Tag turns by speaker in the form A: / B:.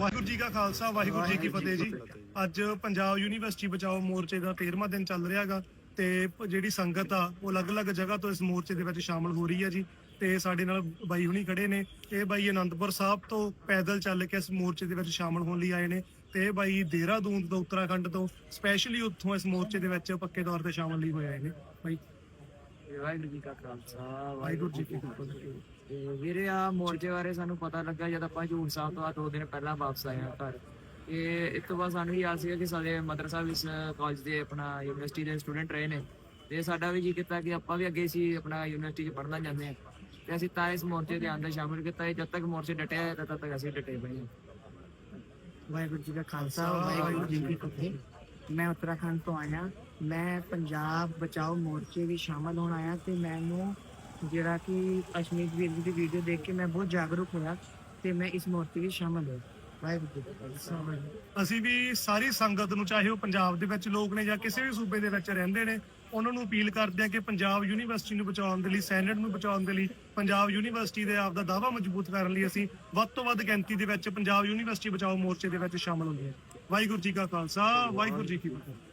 A: ਵਾਹਿਗੁਰੂ ਜੀ ਕਾ ਖਾਲਸਾ ਵਾਹਿਗੁਰੂ ਜੀ ਕੀ ਫਤਿਹ ਜੀ। ਅੱਜ ਪੰਜਾਬ ਯੂਨੀਵਰਸਿਟੀ ਬਚਾਓ ਮੋਰਚੇ ਦਾ 13ਵਾਂ ਦਿਨ ਚੱਲ ਰਿਹਾਗਾ ਤੇ ਜਿਹੜੀ ਸੰਗਤ ਆ ਉਹ ਅਲੱਗ-ਅਲੱਗ ਜਗ੍ਹਾ ਤੋਂ ਇਸ ਮੋਰਚੇ ਦੇ ਵਿੱਚ ਸ਼ਾਮਲ ਹੋ ਰਹੀ ਹੈ ਜੀ। ਤੇ ਸਾਡੇ ਨਾਲ ਬਾਈ ਹੁਣੀ ਖੜੇ ਨੇ। ਇਹ ਬਾਈ ਅਨੰਦਪੁਰ ਸਾਹਿਬ ਤੋਂ ਪੈਦਲ ਚੱਲ ਕੇ ਇਸ ਮੋਰਚੇ ਦੇ ਵਿੱਚ ਸ਼ਾਮਲ ਹੋਣ ਲਈ ਆਏ ਨੇ। ਤੇ ਇਹ ਬਾਈ ਦੇਹਰਾਦੂਨ ਤੋਂ ਉੱਤਰਾਖੰਡ ਤੋਂ ਸਪੈਸ਼ਲੀ ਉੱਥੋਂ ਇਸ ਮੋਰਚੇ ਦੇ ਵਿੱਚ ਪੱਕੇ ਤੌਰ ਤੇ ਸ਼ਾਮਲ ਲਈ ਹੋਏ ਆਏ ਨੇ। ਬਾਈ
B: ਵਾਹਿਗੁਰੂ ਜੀ ਕਾ ਖਾਲਸਾ
A: ਵਾਹਿਗੁਰੂ ਜੀ ਕੀ ਫਤਿਹ।
B: ਤੇ ਵੀਰੇ ਆ ਮੋਰਚੇ ਬਾਰੇ ਸਾਨੂੰ ਪਤਾ ਲੱਗਾ ਜਦ ਆਪਾਂ ਹਜੂਰ ਸਾਹਿਬ ਤੋਂ ਆ ਦੋ ਦਿਨ ਪਹਿਲਾਂ ਵਾਪਸ ਆਏ ਆ ਘਰ। ਤੇ ਇਸ ਤੋਂ ਬਾਅਦ ਸਾਨੂੰ ਯਾਦ ਸੀਗਾ ਕਿ ਸਾਡੇ ਮਦਰ ਸਾਹਿਬ ਇਸ ਕਾਲਜ ਦੇ ਆਪਣਾ ਯੂਨੀਵਰਸਿਟੀ ਦੇ ਸਟੂਡੈਂਟ ਰਹੇ ਨੇ। ਤੇ ਸਾਡਾ ਵੀ ਜੀ ਕੀਤਾ ਕਿ ਆਪਾਂ ਵੀ ਅੱਗੇ ਸੀ ਆਪਣਾ ਯੂਨੀਵਰਸਿਟੀ 'ਚ ਪੜ੍ਹਨਾ ਚਾਹੁੰਦੇ ਆ ਤੇ ਅਸੀਂ ਤਾਂ ਇਸ ਮੋਰਚੇ ਦੇ ਅੰਦਰ ਸ਼ਾਮਿਲ ਕੀਤਾ ਹੈ। ਜਦ ਤੱਕ ਮੋਰਚੇ ਡਟਿਆ ਹੈ ਤਦ ਤੱਕ ਅਸੀਂ ਡਟੇ ਪਏ ਹਾਂ।
C: ਵਾਹਿਗੁਰੂ ਜੀ ਕਾ ਖਾਲਸਾ ਵਾਹਿਗੁਰੂ ਜੀ ਕੀ ਫਤਿਹ। ਮੈਂ ਉੱਤਰਾਖੰਡ ਤੋਂ ਆਇਆ। ਮੈਂ ਪੰਜਾਬ ਬਚਾਓ ਮੋਰਚੇ ਵਿੱਚ ਸ਼ਾਮਲ ਹੋਣ ਆਇਆ ਤੇ ਮੈਨੂੰ ਜਿਹੜਾ ਕਿ ਅਸ਼ਮੀਤ ਵੀਰ ਜੀ ਦੀ ਵੀਡੀਓ ਦੇਖ ਕੇ ਮੈਂ ਬਹੁਤ ਜਾਗਰੂਕ ਹੋਇਆ ਤੇ ਮੈਂ ਇਸ ਮੋਰਚੇ ਵਿੱਚ ਸ਼ਾਮਲ ਹੋਇਆ
A: ਅਸੀਂ ਵੀ ਸਾਰੀ ਸੰਗਤ ਨੂੰ, ਚਾਹੇ ਉਹ ਪੰਜਾਬ ਦੇ ਵਿੱਚ ਲੋਕ ਨੇ ਜਾਂ ਕਿਸੇ ਵੀ ਸੂਬੇ ਦੇ ਵਿੱਚ ਰਹਿੰਦੇ ਨੇ, ਉਹਨਾਂ ਨੂੰ ਅਪੀਲ ਕਰਦੇ ਆ ਕਿ ਪੰਜਾਬ ਯੂਨੀਵਰਸਿਟੀ ਨੂੰ ਬਚਾਉਣ ਦੇ ਲਈ, ਸੈਨੇਟ ਨੂੰ ਬਚਾਉਣ ਦੇ ਲਈ, ਪੰਜਾਬ ਯੂਨੀਵਰਸਿਟੀ ਦੇ ਆਪ ਦਾ ਦਾਅਵਾ ਮਜ਼ਬੂਤ ਕਰਨ ਲਈ ਅਸੀਂ ਵੱਧ ਤੋਂ ਵੱਧ ਗਿਣਤੀ ਦੇ ਵਿੱਚ ਪੰਜਾਬ ਯੂਨੀਵਰਸਿਟੀ ਬਚਾਓ ਮੋਰਚੇ ਦੇ ਵਿੱਚ ਸ਼ਾਮਲ ਹੁੰਦੇ ਹਾਂ। ਵਾਹਿਗੁਰੂ ਜੀ ਕਾ ਖਾਲਸਾ, ਵਾਹਿਗੁਰੂ ਜੀ ਕੀ ਫਤਿਹ।